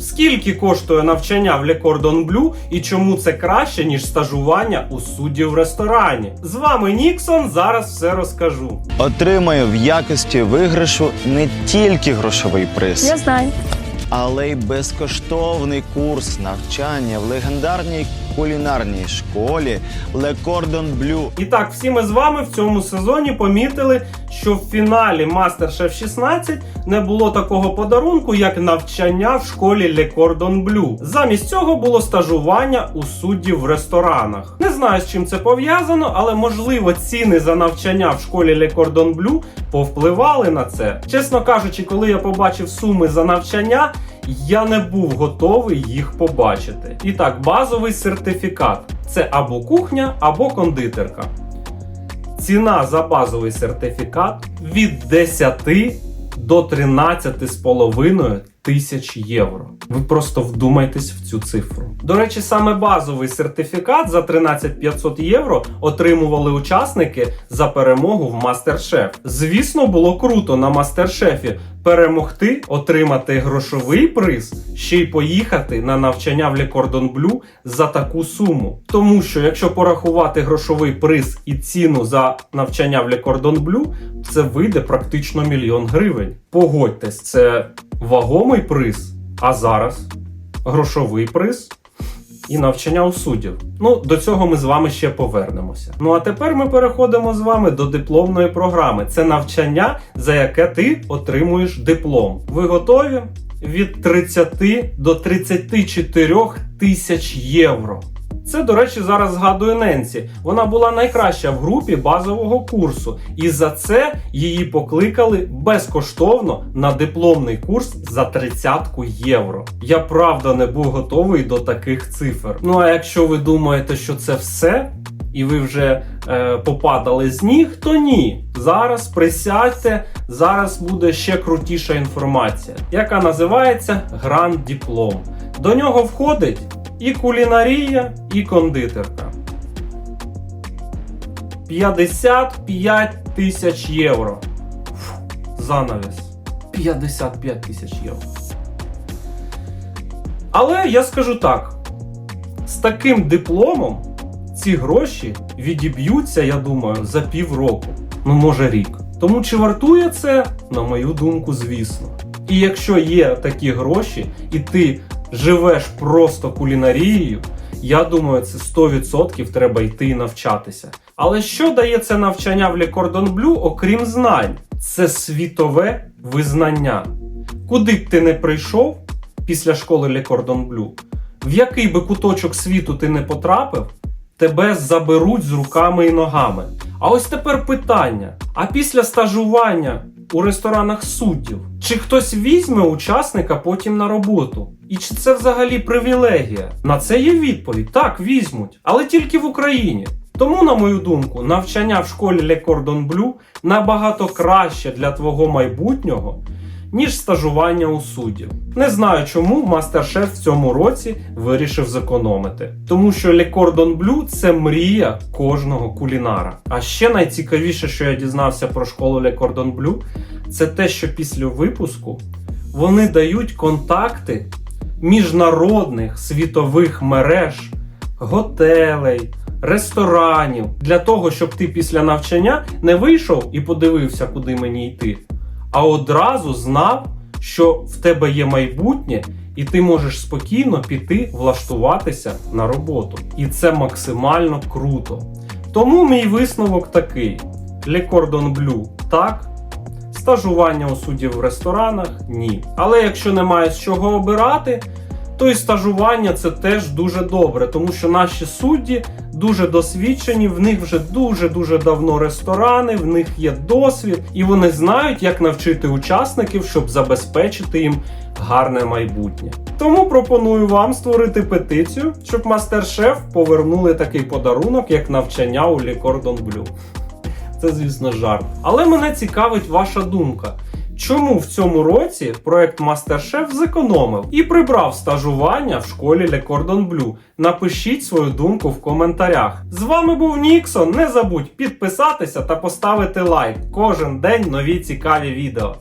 Скільки коштує навчання в Le Cordon Bleu і чому це краще, ніж стажування у судді в ресторані? З вами Ніксон. Зараз все розкажу. Отримаю в якості виграшу не тільки грошовий приз, Я знаю. але й безкоштовний курс навчання в легендарній кулінарній школі Le Cordon Bleu. І так, всі ми з вами в цьому сезоні помітили, що в фіналі MasterChef 16 не було такого подарунку, як навчання в школі Le Cordon Bleu. Замість цього було стажування у суддів в ресторанах. Не знаю, з чим це пов'язано, але можливо ціни за навчання в школі Le Cordon Bleu повпливали на це. Чесно кажучи, коли я побачив суми за навчання. Я не був готовий їх побачити. І так, базовий сертифікат це або кухня, або кондитерка. Ціна за базовий сертифікат від 10 до 13,5 тисяч євро. Ви просто вдумайтесь в цю цифру. До речі, саме базовий сертифікат за 13 500 євро отримували учасники за перемогу в Мастер-Шеф. Звісно, було круто на Мастер-Шефі перемогти, отримати грошовий приз, ще й поїхати на навчання в Cordon Bleu за таку суму. Тому що якщо порахувати грошовий приз і ціну за навчання в Cordon Bleu, це вийде практично мільйон гривень. Погодьтесь, це вагомий приз. А зараз грошовий приз і навчання у суддів. Ну, до цього ми з вами ще повернемося. Ну а тепер ми переходимо з вами до дипломної програми. Це навчання, за яке ти отримуєш диплом. Ви готові? Від 30 до 34 тисяч євро. Це, до речі, зараз згадує Ненсі. Вона була найкраща в групі базового курсу, і за це її покликали безкоштовно на дипломний курс за 30 євро. Я правда не був готовий до таких цифр. Ну а якщо ви думаєте, що це все, і ви вже е, попадали з ніг, то ні. Зараз присядьте, зараз буде ще крутіша інформація, яка називається Гранд Диплом. До нього входить і кулінарія, і кондитерка. 55 тисяч євро. Занавіс. 55 тисяч євро. Але я скажу так: з таким дипломом ці гроші відіб'ються, я думаю, за півроку, ну може рік. Тому чи вартує це, на мою думку, звісно. І якщо є такі гроші, і ти живеш просто кулінарією, я думаю, це 100% треба йти і навчатися. Але що дає це навчання в Cordon Bleu, окрім знань? Це світове визнання. Куди б ти не прийшов після школи Cordon Bleu, в який би куточок світу ти не потрапив, тебе заберуть з руками і ногами. А ось тепер питання: а після стажування у ресторанах суддів, чи хтось візьме учасника потім на роботу? І чи це взагалі привілегія? На це є відповідь: так, візьмуть, але тільки в Україні. Тому, на мою думку, навчання в школі Le Cordon Bleu набагато краще для твого майбутнього, ніж стажування у суддів. Не знаю, чому мастер-шеф в цьому році вирішив зекономити. Тому що Le Cordon Bleu – це мрія кожного кулінара. А ще найцікавіше, що я дізнався про школу Le Cordon Bleu, це те, що після випуску вони дають контакти міжнародних світових мереж, готелей. Ресторанів для того, щоб ти після навчання не вийшов і подивився, куди мені йти, а одразу знав, що в тебе є майбутнє, і ти можеш спокійно піти влаштуватися на роботу. І це максимально круто. Тому мій висновок такий: Le Cordon Bleu – так. Стажування у суддів в ресторанах ні. Але якщо немає з чого обирати, то і стажування це теж дуже добре, тому що наші судді дуже досвідчені, в них вже дуже-дуже давно ресторани, в них є досвід, і вони знають, як навчити учасників, щоб забезпечити їм гарне майбутнє. Тому пропоную вам створити петицію, щоб мастер-шеф повернули такий подарунок, як навчання у Cordon Bleu. Це, звісно, жарт. Але мене цікавить ваша думка. Чому в цьому році проект MasterChef зекономив і прибрав стажування в школі Le Cordon Bleu? Напишіть свою думку в коментарях. З вами був Ніксон. Не забудь підписатися та поставити лайк. Кожен день нові цікаві відео.